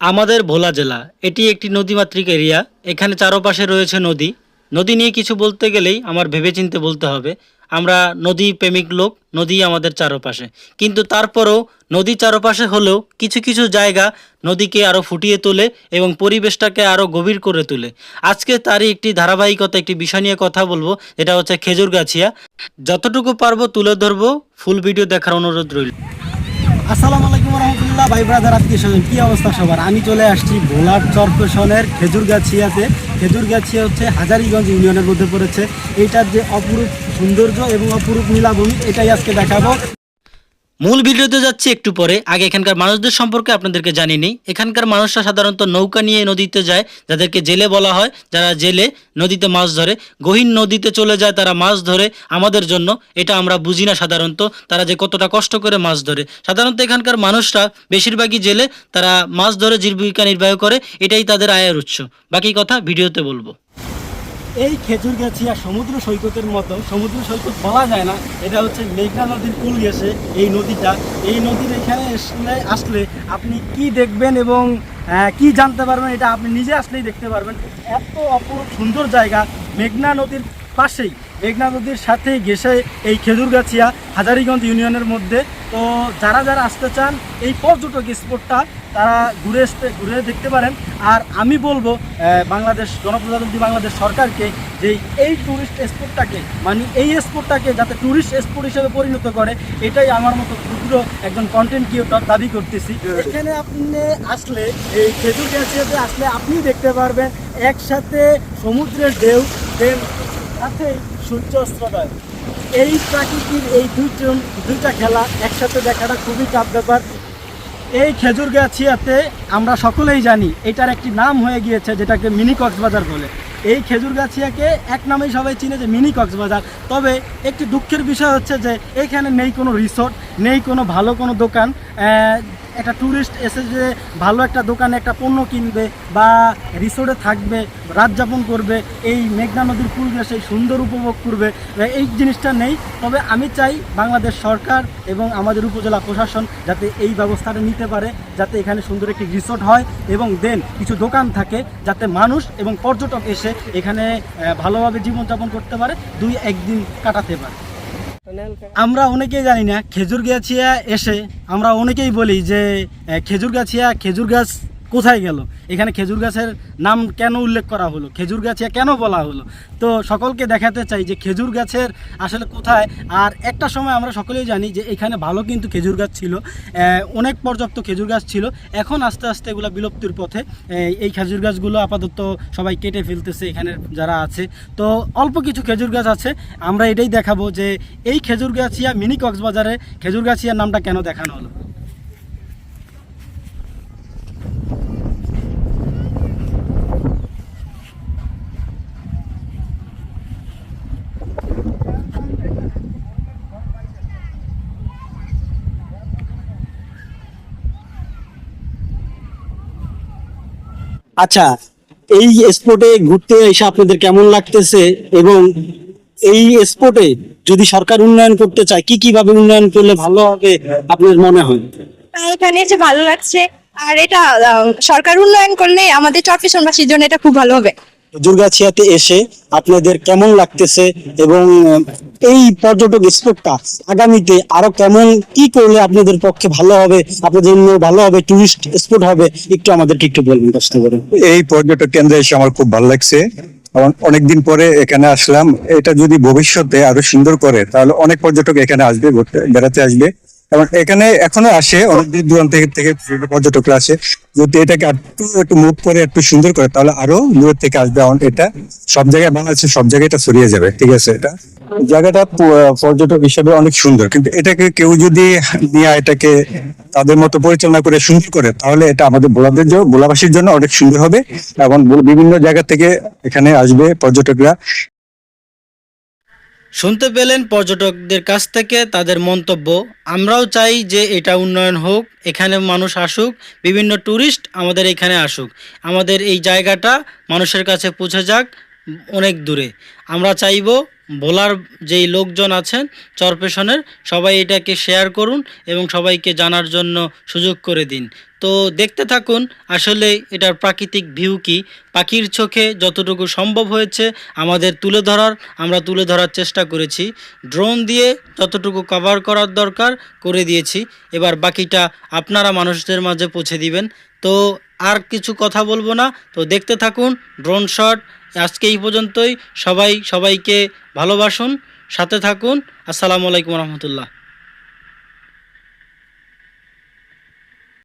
আমাদের ভোলা জেলা, এটি একটি নদীমাতৃক এরিয়া। এখানে চারপাশে রয়েছে নদী। নদী নিয়ে কিছু বলতে গেলেই আমার ভেবেচিন্তে বলতে হবে, আমরা নদী প্রেমিক লোক, নদী আমাদের চারপাশে। কিন্তু তারপরেও নদী চারপাশে হলেও কিছু কিছু জায়গা নদীকে আরও ফুটিয়ে তোলে এবং পরিবেশটাকে আরও গভীর করে তোলে। আজকে তারই একটি ধারাবাহিকতা, একটি বিষয় নিয়ে কথা বলব, যেটা হচ্ছে খেজুরগাছিয়া যতটুকু পারব তুলে ধরবো, ফুল ভিডিও দেখার অনুরোধ রইল। আসসালামু আলাইকুম রহমতুল্লাহ। ভাই ব্রাদার, আজকে কী অবস্থা সবার? আমি চলে আসছি ভোলার চরপেশনের খেজুরগাছিয়াতে। খেজুরগাছিয়া হচ্ছে হাজারিগঞ্জ ইউনিয়নের মধ্যে পড়েছে। এইটার যে অপরূপ সৌন্দর্য এবং অপরূপ নীলাভূমি, এটাই আজকে দেখাবো। মূল ভিডিওতে যাচ্ছি একটু পরে। আগে এখানকার মানুষদের সম্পর্কে আপনাদেরকে জানিয়ে নিই। এখানকার মানুষরা সাধারণত নৌকা নিয়ে নদীতে যায়, যাদেরকে জেলে বলা হয়। যারা জেলে নদীতে মাছ ধরে, গহীন নদীতে চলে যায় তারা মাছ ধরে আমাদের জন্য। এটা আমরা বুঝি না সাধারণত। তারা যে কতটা কষ্ট করে মাছ ধরে। সাধারণত এখানকার মানুষরা বেশিরভাগই জেলে, তারা মাছ ধরে জীবিকা নির্বাহ করে। এটাই তাদের আয়ের উৎস। বাকি কথা ভিডিওতে বলব। এই খেজুর খেজুরগাছিয়া সমুদ্র সৈকতের মতো, সমুদ্র সৈকত বলা যায় না, এটা হচ্ছে মেঘনা নদীর কুল গেছে এই নদীটা। এই নদীর এখানে আসলে আসলে আপনি কি দেখবেন এবং কি জানতে পারবেন এটা আপনি নিজে আসলেই দেখতে পারবেন। এত অপরূপ সুন্দর জায়গা মেঘনা নদীর পাশেই। মেঘনা নদীর সাথেই ঘেসে এই খেজুরগাছিয়া হাজারিগঞ্জ ইউনিয়নের মধ্যে। তো যারা যারা আসতে চান, এই পর্যটক স্পটটা তারা ঘুরে ঘুরে দেখতে পারেন। আর আমি বলব বাংলাদেশ, গণপ্রজাতন্ত্রী বাংলাদেশ সরকারকে যে এই ট্যুরিস্ট স্পটটাকে মানে এই স্পটটাকে যাতে ট্যুরিস্ট স্পট হিসেবে পরিণত করে, এটাই আমার মতো ক্ষুদ্র একজন কন্টেন্ট ক্রিয়েটর দাবি করতেছি। এখানে আপনি আসলে, এই খেজুর গ্যাসিয়াতে আসলে আপনি দেখতে পারবেন, একসাথে সমুদ্রের ঢেউ দেন সাথে সূর্যাস্তোদয় এই প্রাকৃতিক এই দুইটা দুইটা খেলা একসাথে দেখাটা খুবই চাপ ব্যাপার। এই খেজুর খেজুরগাছিয়াতে আমরা সকলেই জানি এটার একটি নাম হয়ে গিয়েছে যেটাকে মিনি কক্সবাজার বলে। এই খেজুর খেজুরগাছিয়াকে এক নামেই সবাই চিনে যে মিনি কক্সবাজার। তবে একটি দুঃখের বিষয় হচ্ছে যে এখানে নেই কোনো রিসোর্ট, নেই কোনো ভালো কোনো দোকান একটা ট্যুরিস্ট এসে যে ভালো একটা দোকানে একটা পণ্য কিনবে বা রিসোর্টে থাকবে, রাত যাপন করবে, এই মেঘনা নদীর সেই সুন্দর উপভোগ করবে এই জিনিসটা নেই। তবে আমি চাই বাংলাদেশ সরকার এবং আমাদের উপজেলা প্রশাসন যাতে এই ব্যবস্থাটা নিতে পারে, যাতে এখানে সুন্দর একটি রিসোর্ট হয় এবং দেন কিছু দোকান থাকে যাতে মানুষ এবং পর্যটক এসে এখানে ভালোভাবে জীবনযাপন করতে পারে, দুই একদিন কাটাতে পারে। আমরা অনেকেই জানি না, খেজুর গাছিয়া এসে আমরা অনেকেই বলি যে খেজুর গাছিয়া খেজুর গাছ কোথায় গেল? এখানে খেজুর গাছের নাম কেন উল্লেখ করা হলো? খেজুর গাছিয়া কেন বলা হলো? তো সকলকে দেখাতে চাই যে খেজুর গাছের আসলে কোথায়, আর একটা সময় আমরা সকলেই জানি যে এখানে ভালো কিন্তু খেজুর গাছ ছিল অনেক পর্যাপ্ত খেজুর গাছ ছিল। এখন আস্তে আস্তে এগুলো বিলুপ্তির পথে এই খেজুর গাছগুলো আপাতত সবাই কেটে ফেলতেছে এখানে যারা আছে। তো অল্প কিছু খেজুর গাছ আছে, আমরা এটাই দেখাবো যে এই খেজুর গাছিয়া মিনি কক্সবাজারে খেজুর গাছিয়ার নামটা কেন দেখানো হলো। আচ্ছা এই স্পটে ঘুরতে এসে আপনাদের কেমন লাগতেছে এবং এই স্পটে যদি সরকার উন্নয়ন করতে চায়, কি কীভাবে উন্নয়ন করলে ভালো হবে আপনার মনে হয়? এখানে এসে ভালো লাগছে। আর এটা সরকার উন্নয়ন করলে আমাদের চট্টগ্রামবাসীর জন্য এটা খুব ভালো হবে। দুর্গাছিয়াতে এসে আপনাদের কেমন লাগতেছে এবং এই পর্যটক স্পটটা আগামীতে আরও কেমন কি করলে আপনাদের পক্ষে ভালো হবে, আপনাদের জন্য ভালো হবে টুরিস্ট স্পট হবে, একটু আমাদেরকে একটু বলবেন কষ্ট করে। এই পর্যটক কেন্দ্রে এসে আমার খুব ভালো লাগছে। অনেকদিন পরে এখানে আসলাম। এটা যদি ভবিষ্যতে আরও সুন্দর করে, তাহলে অনেক পর্যটক এখানে আসবে বেড়াতে আসবে। এবং এখানে এখনও আসে, অনেক দূর দূরান্ত থেকে পর্যটকরা আসে। যদি এটাকে একটু একটু মুভ করে, একটু সুন্দর করে, তাহলে আরও দূর থেকে আসবে। এটা সব জায়গায় বাংলাদেশে সব জায়গায় এটা ছড়িয়ে যাবে, ঠিক আছে? এটা জায়গাটা পর্যটক হিসেবে অনেক সুন্দর। কিন্তু এটাকে কেউ যদি নিয়ে এটাকে তাদের মতো পরিচালনা করে, সুন্দর করে, তাহলে এটা আমাদের বোলাদের জন্য, বোলাবাসীর জন্য অনেক সুন্দর হবে। এবং বিভিন্ন জায়গা থেকে এখানে আসবে পর্যটকরা। শুনতে পেলেন পর্যটকদের কাছ থেকে তাদের মন্তব্য। আমরাও চাই যে এটা উন্নয়ন হোক, এখানে মানুষ আসুক, বিভিন্ন ট্যুরিস্ট আমাদের এখানে আসুক। আমাদের এই জায়গাটা মানুষের কাছে পৌঁছে যাক অনেক দূরে। আমরা চাইব ভোলার যেই লোকজন আছেন চরপেশনের সবাই এটাকে শেয়ার করুন এবং সবাইকে জানার জন্য সুযোগ করে দিন। তো দেখতে থাকুন, আসলে এটার প্রাকৃতিক ভিউ কি? পাখির চোখে যতটুকু সম্ভব হয়েছে আমাদের তুলে ধরার, আমরা তুলে ধরার চেষ্টা করেছি। ড্রোন দিয়ে যতটুকু কভার করার দরকার করে দিয়েছি। এবার বাকিটা আপনারা মানুষদের মাঝে পৌঁছে দিবেন। তো আর কিছু কথা বলব না। তো দেখতে থাকুন ড্রোন শট আজকে এই পর্যন্তই। সবাই সবাইকে ভালোবাসুন সাথে থাকুন। আসসালামু আলাইকুম রহমতুল্লাহ।